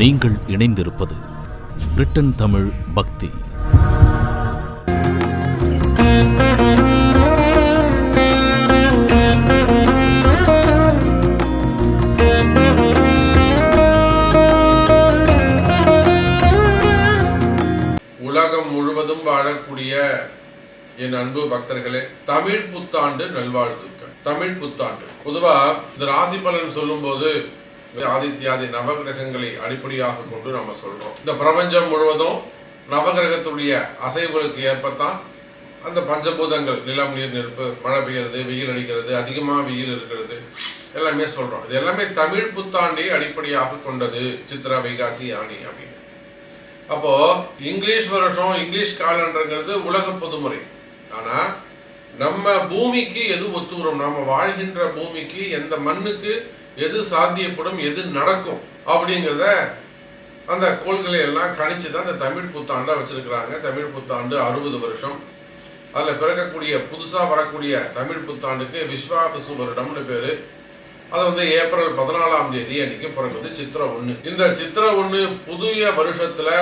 நீங்கள் இணைந்திருப்பது பிரிட்டன் தமிழ் பக்தி. உலகம் முழுவதும் வாழக்கூடிய என் அன்பு பக்தர்களே தமிழ் புத்தாண்டு நல்வாழ்த்துக்கள். தமிழ் புத்தாண்டு. பொதுவா இந்த ராசி பலன் சொல்லும்போது ஆதித்யாதி நவகிரகங்களை அடிப்படையாக கொண்டு நம்ம சொல்றோம். இந்த பிரபஞ்சம் முழுவதும் நவகிரகத்துடைய அசைவுகளுக்கு ஏற்பத்தான் அந்த பஞ்சபூதங்கள் நிலம் நீர் நெருப்பு மழை பெய்யறது வெயில் அடிக்கிறது அதிகமாக வெயில் இருக்கிறது எல்லாமே சொல்றோம். இது எல்லாமே தமிழ் புத்தாண்டை அடிப்படையாக கொண்டது. சித்ரா வைகாசி ஆணி அப்படின்னு. அப்போ இங்கிலீஷ் வருஷம் இங்கிலீஷ் காலண்டருங்கிறது உலக பொதுமுறை. ஆனா நம்ம பூமிக்கு எது ஒத்து வரும் நம்ம வாழ்கின்ற பூமிக்கு எந்த மண்ணுக்கு எது சாத்தியப்படும் எது நடக்கும் அப்படிங்கிறத அந்த கோள்களை எல்லாம் கணிச்சு தான் இந்த தமிழ் புத்தாண்டை வச்சிருக்கிறாங்க. தமிழ் புத்தாண்டு அறுபது வருஷம். அதில் பிறக்கக்கூடிய புதுசாக வரக்கூடிய தமிழ் புத்தாண்டுக்கு விஸ்வாபிசு வருடம்னு பேர். அது வந்து ஏப்ரல் பதினாலாம் தேதி அன்னைக்கு பிறகுது சித்திரை ஒன்று இந்த சித்திரை ஒன்று புதிய வருஷத்தில்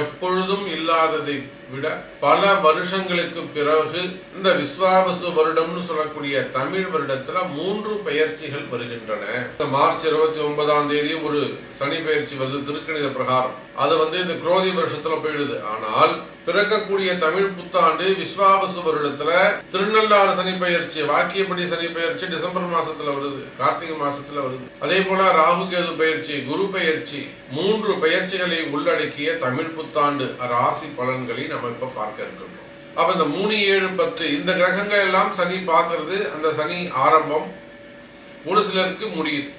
எப்பொழுதும் இல்லாததை விட பல வருஷங்களுக்கு பிறகு இந்த விஸ்வாவசு வருடம்னு சொல்லக்கூடிய தமிழ் வருடத்துல மூன்று பெயர்ச்சிகள் வருகின்றன. இந்த மார்ச் இருபத்தி ஒன்பதாம் தேதி ஒரு சனி பெயர்ச்சி வருது திருக்கணித பிரகாரம். அது வந்து இந்த குரோதி வருஷத்துல போயிடுது. ஆனால் பிறக்கக்கூடிய தமிழ் புத்தாண்டு விஸ்வாபசு வருடத்துல திருநள்ளாறு சனி பெயர்ச்சி வாக்கியப்படி சனி பெயர்ச்சி டிசம்பர் மாசத்துல வருது கார்த்திகை மாசத்துல வருது. அதே போல ராகு கேது பெயர்ச்சி குரு பயிற்சி மூன்று பயிற்சிகளை உள்ளடக்கிய தமிழ் புத்தாண்டு ராசி பலன்களை நம்ம இப்ப பார்க்க இருக்கோம் அப்ப இந்த மூணு ஏழு பத்து இந்த கிரகங்கள் எல்லாம் சனி பார்க்கறது அந்த சனி ஆரம்பம். ஒரு சிலருக்கு முடியுது.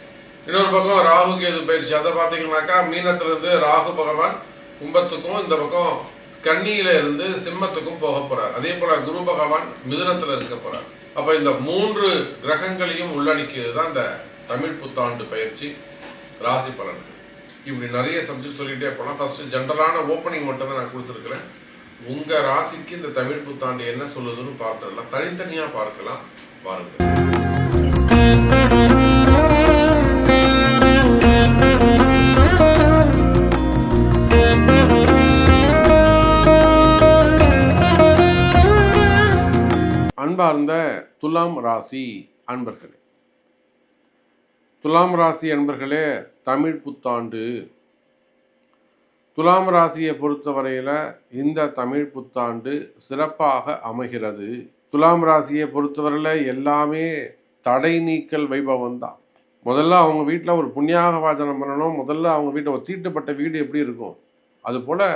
இன்னொரு பக்கம் ராகு கேது பயிற்சி அதை பார்த்தீங்கன்னாக்கா மீனத்திலிருந்து ராகு பகவான் கும்பத்துக்கும் இந்த பக்கம் கன்னியில இருந்து சிம்மத்துக்கும் போக போறார். அதே போல குரு பகவான் மிதுனத்துல இருக்க போறார். அப்ப இந்த மூன்று கிரகங்களையும் உள்ளடக்கியது தான் இந்த தமிழ் புத்தாண்டு பயிற்சி ராசி பலன்கள். இப்படி நிறைய சப்ஜெக்ட் சொல்லிட்டே போனால் ஃபர்ஸ்ட் ஜென்ரலான ஓப்பனிங் மட்டும் தான் நான் கொடுத்துருக்குறேன். உங்க ராசிக்கு இந்த தமிழ் புத்தாண்டு என்ன சொல்லுதுன்னு பார்த்துடலாம். தனித்தனியா பார்க்கலாம். பாருங்கள் அன்பார்ந்த துலாம் ராசி அன்பர்களே. துலாம் ராசி அன்பர்களே தமிழ் புத்தாண்டு. துலாம் ராசியை பொறுத்தவரையில் இந்த தமிழ் புத்தாண்டு சிறப்பாக அமைகிறது. துலாம் ராசியை பொறுத்தவரையில் எல்லாமே தடை நீக்கல் வைபவம் தான். முதல்ல அவங்க வீட்டில் ஒரு புண்ணியாக வாசனம் பண்ணணும். முதல்ல அவங்க வீட்டில் ஒரு தீட்டுப்பட்ட வீடு எப்படி இருக்கும்? அதுபோல்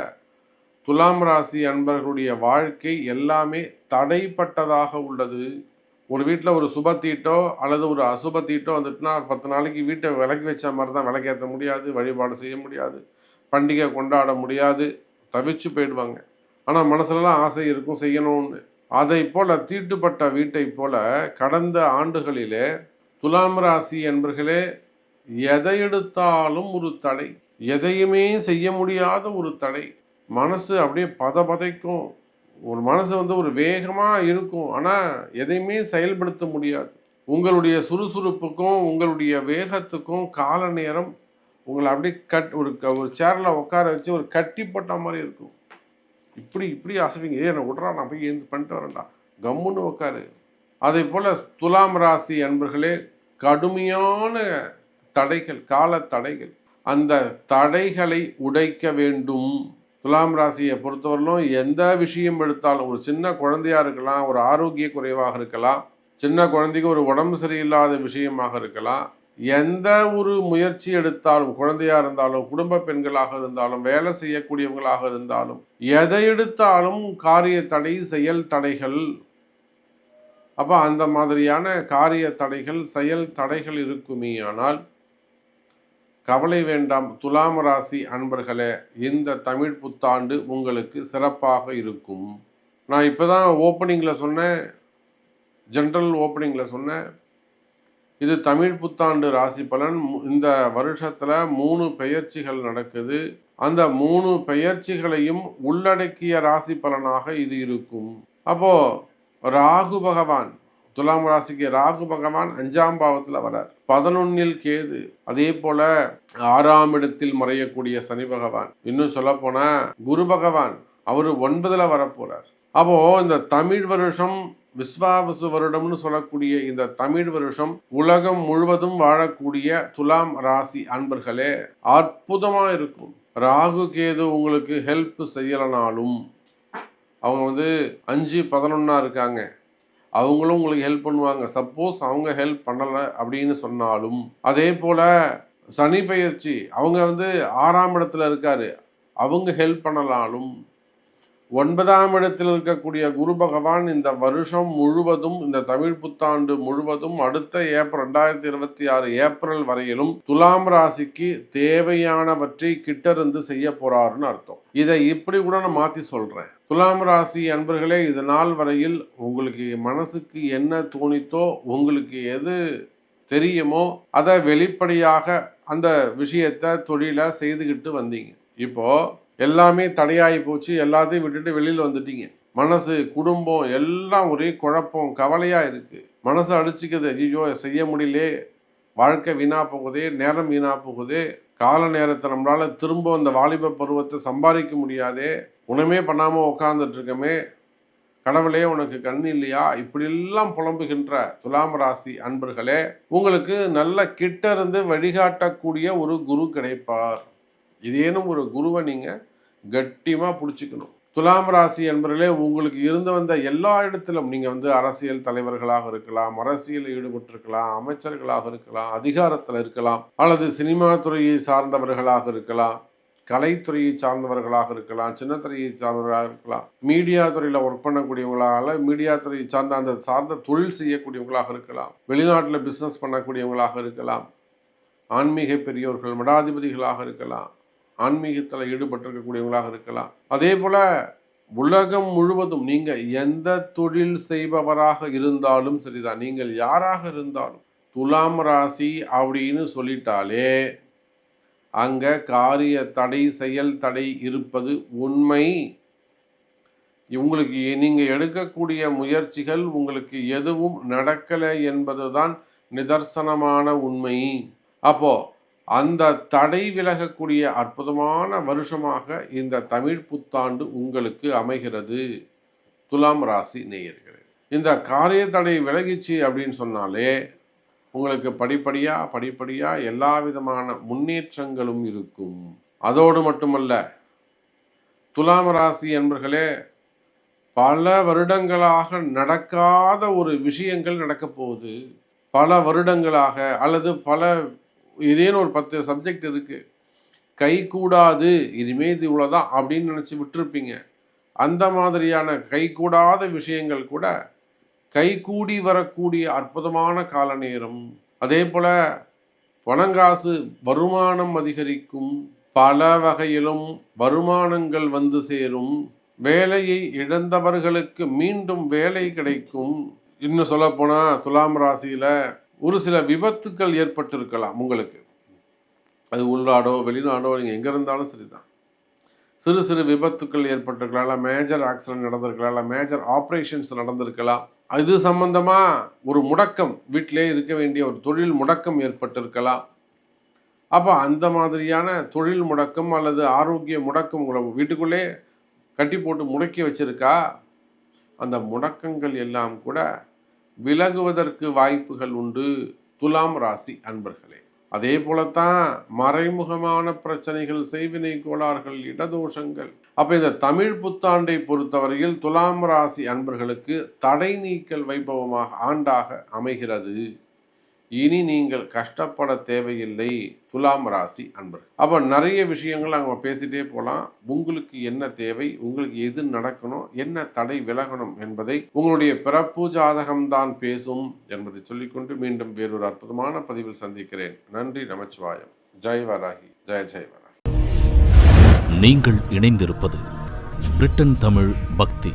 துலாம் ராசி அன்பர்களுடைய வாழ்க்கை எல்லாமே தடைப்பட்டதாக உள்ளது. ஒரு வீட்டில் ஒரு சுப தீட்டோ அல்லது ஒரு அசுப தீட்டோ வந்துட்டுனா ஒரு பத்து நாளைக்கு வீட்டை விளக்கி வச்ச மாதிரி தான் விளக்கேற்ற முடியாது வழிபாடு செய்ய முடியாது பண்டிகை கொண்டாட முடியாது தவிச்சு போயிடுவாங்க. ஆனால் மனசுலலாம் ஆசை இருக்கும் செய்யணும்னு. அதை போல் தீட்டுப்பட்ட வீட்டை போல கடந்த ஆண்டுகளிலே துலாம் ராசி என்பர்களே எதை எடுத்தாலும் ஒரு தடை எதையுமே செய்ய முடியாத ஒரு தடை. மனசு அப்படியே பத பதைக்கும். ஒரு மனசு வந்து ஒரு வேகமாக இருக்கும். ஆனால் எதையுமே செயல்படுத்த முடியாது. உங்களுடைய சுறுசுறுப்புக்கும் உங்களுடைய வேகத்துக்கும் கால நேரம் உங்களை அப்படியே கட் ஒரு க- ஒரு சேரில் உட்கார வச்சு ஒரு கட்டி போட்ட மாதிரி இருக்கும். இப்படி இப்படி அசைவீங்க ஏ என்ன விட்றா நான் போய் எழுந்து பண்ணிட்டு வரேன்டா. கம்முன்னு உட்காரு. அதே போல் துலாம் ராசி அன்பர்களே கடுமையான தடைகள் கால தடைகள் அந்த தடைகளை உடைக்க வேண்டும். துலாம் ராசியை பொறுத்தவரையிலும் எந்த விஷயம் எடுத்தாலும் ஒரு சின்ன குழந்தையா இருக்கலாம் ஒரு ஆரோக்கிய குறைவாக இருக்கலாம் சின்ன குழந்தைக்கு ஒரு உடம்பு சரியில்லாத விஷயமாக இருக்கலாம் எந்த ஒரு முயற்சி எடுத்தாலும் குழந்தையாக இருந்தாலும் குடும்ப பெண்களாக இருந்தாலும் வேலை செய்யக்கூடியவங்களாக இருந்தாலும் எதை எடுத்தாலும் காரிய தடை செயல் தடைகள். அப்போ அந்த மாதிரியான காரிய தடைகள் செயல் தடைகள் இருக்குமே ஆனால் கவலை வேண்டாம் துலாம் ராசி அன்பர்களே இந்த தமிழ் புத்தாண்டு உங்களுக்கு சிறப்பாக இருக்கும். நான் இப்போ தான் ஓப்பனிங்கில் சொன்னேன் ஜென்ரல் ஓப்பனிங்கில் சொன்னேன். இது தமிழ் புத்தாண்டு ராசி பலன். இந்த வருஷத்தில் மூணு பெயர்ச்சிகள் நடக்குது. அந்த மூணு பெயர்ச்சிகளையும் உள்ளடக்கிய ராசி பலனாக இது இருக்கும். அப்போது ராகு பகவான் துலாம் ராசிக்கு ராகு பகவான் அஞ்சாம் பாவத்தில் வரார் பதினொன்னில் கேது அதே போல ஆறாம் இடத்தில் மறையக்கூடிய சனி பகவான். இன்னும் சொல்ல போனா குரு பகவான் அவர் ஒன்பதுல வரப்போறார். அப்போ இந்த தமிழ் வருஷம் விஸ்வாவசு வருடம்னு சொல்லக்கூடிய இந்த தமிழ் வருஷம் உலகம் முழுவதும் வாழக்கூடிய துலாம் ராசி அன்பர்களே அற்புதமா இருக்கும். ராகு கேது உங்களுக்கு ஹெல்ப் செய்யலனாலும் அவங்க வந்து அஞ்சு பதினொன்னா இருக்காங்க. அவங்களும் உங்களுக்கு ஹெல்ப் பண்ணுவாங்க. சப்போஸ் அவங்க ஹெல்ப் பண்ணலை அப்படின்னு சொன்னாலும் அதே போல் சனி பயிற்சி அவங்க வந்து ஆறாம் இடத்துல இருக்காரு. அவங்க ஹெல்ப் பண்ணலாலும் ஒன்பதாம் இடத்தில் இருக்கக்கூடிய குரு பகவான் இந்த வருஷம் முழுவதும் இந்த தமிழ் புத்தாண்டு முழுவதும் அடுத்த ஏப்ரல் ரெண்டாயிரத்தி இருபத்தி ஆறு ஏப்ரல் வரையிலும் துலாம் ராசிக்கு தேவையானவற்றை கிட்டருந்து செய்ய போறாருன்னு அர்த்தம். இதை இப்படி கூட நான் மாத்தி சொல்றேன். துலாம் ராசி அன்பர்களே இது நாள் வரையில் உங்களுக்கு மனசுக்கு என்ன தோணித்தோ உங்களுக்கு எது தெரியுமோ அதை வெளிப்படையாக அந்த விஷயத்தை தொழிலை செய்துக்கிட்டு வந்தீங்க. இப்போ எல்லாமே தடையாகி போச்சு. எல்லாத்தையும் விட்டுட்டு வெளியில் வந்துட்டீங்க. மனசு குடும்பம் எல்லாம் ஒரே குழப்பம் கவலையாக இருக்குது மனசு அடிச்சுக்குது. ஐயோ செய்ய முடியலே. வாழ்க்கை வீணா போகுதே நேரம் வீணா போகுதே. கால நேரத்தை நம்மளால் திரும்ப அந்த வாலிப பருவத்தை சம்பாதிக்க முடியாதே. உணமே பண்ணாமல் உட்காந்துட்ருக்கமே கடவுளே உனக்கு கண் இல்லையா? இப்படியெல்லாம் புலம்புகின்ற துலாம் ராசி அன்பர்களே உங்களுக்கு நல்ல கிட்ட இருந்து வழிகாட்டக்கூடிய ஒரு குரு கிடைப்பார். இதேனும் ஒரு குருவை நீங்கள் கட்டியமாக பிடிச்சிக்கணும். துலாம் ராசி என்பவர்களே உங்களுக்கு இருந்து வந்த எல்லா இடத்திலும் நீங்கள் வந்து அரசியல் தலைவர்களாக இருக்கலாம் அரசியலில் ஈடுபட்டிருக்கலாம் அமைச்சர்களாக இருக்கலாம் அதிகாரத்தில் இருக்கலாம் அல்லது சினிமா துறையை சார்ந்தவர்களாக இருக்கலாம் கலைத்துறையை சார்ந்தவர்களாக இருக்கலாம் சின்னத்துறையை சார்ந்தவர்களாக இருக்கலாம் மீடியா துறையில் ஒர்க் பண்ணக்கூடியவங்களாக மீடியா துறையை சார்ந்த அந்த சார்ந்த தொழில் செய்யக்கூடியவங்களாக இருக்கலாம் வெளிநாட்டில் பிஸ்னஸ் பண்ணக்கூடியவங்களாக இருக்கலாம் ஆன்மீக பெரியோர்கள் மடாதிபதிகளாக இருக்கலாம் ஆன்மீகத்தில் ஈடுபட்டிருக்கக்கூடியவங்களாக இருக்கலாம். அதே போல் உலகம் முழுவதும் நீங்கள் எந்த தொழில் செய்பவராக இருந்தாலும் சரிதான். நீங்கள் யாராக இருந்தாலும் துலாம் ராசி அப்படின்னு சொல்லிட்டாலே அங்கே காரிய தடை செயல் தடை இருப்பது உண்மை. உங்களுக்கு நீங்கள் எடுக்கக்கூடிய முயற்சிகள் உங்களுக்கு எதுவும் நடக்கலை என்பதுதான் நிதர்சனமான உண்மை. அப்போது அந்த தடை விலகக்கூடிய அற்புதமான வருஷமாக இந்த தமிழ் புத்தாண்டு உங்களுக்கு அமைகிறது. துலாம் ராசி நேயர்களே இந்த காரிய தடை விலகிச்சு அப்படின்னு சொன்னாலே உங்களுக்கு படிப்படியாக படிப்படியாக எல்லா விதமான முன்னேற்றங்களும் இருக்கும். அதோடு மட்டுமல்ல துலாம் ராசி என்பர்களே பல வருடங்களாக நடக்காத ஒரு விஷயங்கள் நடக்கப் போகுது. பல வருடங்களாக அல்லது பல இதேன்னு ஒரு பத்து சப்ஜெக்ட் இருக்குது கை கூடாது இனிமே இது இவ்வளோதான் அப்படின்னு நினச்சி விட்டுருப்பீங்க. அந்த மாதிரியான கை கூடாத விஷயங்கள் கூட கை கூடி வரக்கூடிய அற்புதமான கால நேரம். அதே போல் பணங்காசு வருமானம் அதிகரிக்கும். பல வகையிலும் வருமானங்கள் வந்து சேரும். வேலையை இழந்தவர்களுக்கு மீண்டும் வேலை கிடைக்கும். இன்னும் சொல்லப்போனால் துலாம் ராசியில் ஒரு சில விபத்துக்கள் ஏற்பட்டிருக்கலாம் உங்களுக்கு. அது உள்நாடோ வெளிநாடோ நீங்கள் எங்கே இருந்தாலும் சரிதான். சிறு சிறு விபத்துக்கள் ஏற்பட்டிருக்கலாம் இல்லை மேஜர் ஆக்சிடென்ட் நடந்திருக்கலாம் இல்லை மேஜர் ஆப்ரேஷன்ஸ் நடந்திருக்கலாம். இது சம்பந்தமாக ஒரு முடக்கம் வீட்டிலே இருக்க வேண்டிய ஒரு தொழில் முடக்கம் ஏற்பட்டிருக்கலாம். அப்போ அந்த மாதிரியான தொழில் முடக்கம் அல்லது ஆரோக்கிய முடக்கம் உங்களை வீட்டுக்குள்ளே கட்டி போட்டு முடக்கி வச்சிருக்கா? அந்த முடக்கங்கள் எல்லாம் கூட விலகுவதற்கு வாய்ப்புகள் உண்டு துலாம் ராசி அன்பர்களே. அதே போலத்தான் மறைமுகமான பிரச்சனைகள் செய்வினை கோளாறுகள் இடதோஷங்கள். அப்ப இந்த தமிழ் புத்தாண்டை பொறுத்தவரையில் துலாம் ராசி அன்பர்களுக்கு தடை நீக்கல் வைபவமாக ஆண்டாக அமைகிறது. இனி நீங்கள் கஷ்டப்பட தேவையில்லை துலாம் ராசி அன்பர்கள். அப்போ நிறைய விஷயங்கள் அவங்க பேசிட்டே போகலாம் உங்களுக்கு என்ன தேவை உங்களுக்கு எது நடக்கணும் என்ன தடை விலகணும் என்பதை உங்களுடைய பிறப்பு ஜாதகம்தான் பேசும் என்பதை சொல்லிக்கொண்டு மீண்டும் வேறொரு அற்புதமான பதிவில் சந்திக்கிறேன். நன்றி நமச்சிவாயம். ஜெய் வராகி ஜெய ஜெய் வராகி. நீங்கள் இணைந்திருப்பது பிரிட்டன் தமிழ் பக்தி.